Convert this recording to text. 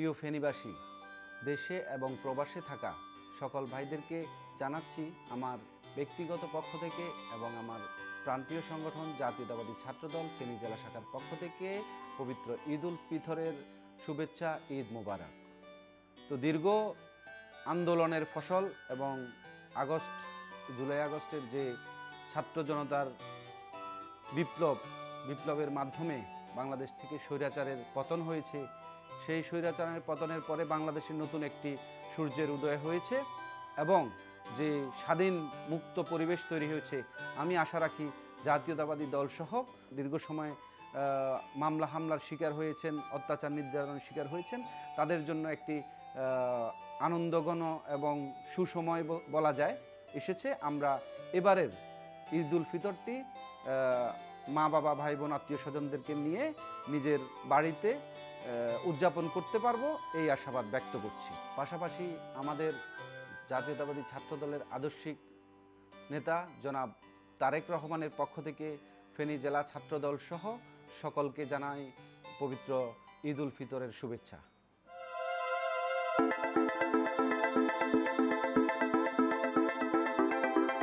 প্রিয় ফেনীবাসী, দেশে এবং প্রবাসে থাকা সকল ভাইদেরকে জানাচ্ছি আমার ব্যক্তিগত পক্ষ থেকে এবং আমার প্রান্তীয় সংগঠন জাতীয়তাবাদী ছাত্রদল ফেনী জেলা শাখার পক্ষ থেকে পবিত্র ঈদ উল ফিতরের শুভেচ্ছা, ঈদ মোবারক। তো দীর্ঘ আন্দোলনের ফসল এবং আগস্ট, জুলাই আগস্টের যে ছাত্র জনতার বিপ্লব, বিপ্লবের মাধ্যমে বাংলাদেশ থেকে স্বৈরাচারের পতন হয়েছে সেই স্বৈরাচারের পতনের পরে বাংলাদেশের নতুন একটি সূর্যের উদয় হয়েছে এবং যে স্বাধীন মুক্ত পরিবেশ তৈরি হয়েছে, আমি আশা রাখি জাতীয়তাবাদী দলসহ দীর্ঘ সময় মামলা হামলার শিকার হয়েছেন, অত্যাচার নির্যাতনের শিকার হয়েছেন, তাদের জন্য একটি আনন্দঘন এবং সুসময় বলা যায়, এসেছে। আমরা এবারের ঈদ উল ফিতরটি মা বাবা ভাই বোন আত্মীয় স্বজনদেরকে নিয়ে নিজের বাড়িতে উদযাপন করতে পারব, এই আশাবাদ ব্যক্ত করছি। পাশাপাশি আমাদের জাতীয়তাবাদী ছাত্রদলের আদর্শিক নেতা জনাব তারেক রহমানের পক্ষ থেকে ফেনী জেলা ছাত্রদল সহ সকলকে জানাই পবিত্র ঈদ উল ফিতরের শুভেচ্ছা।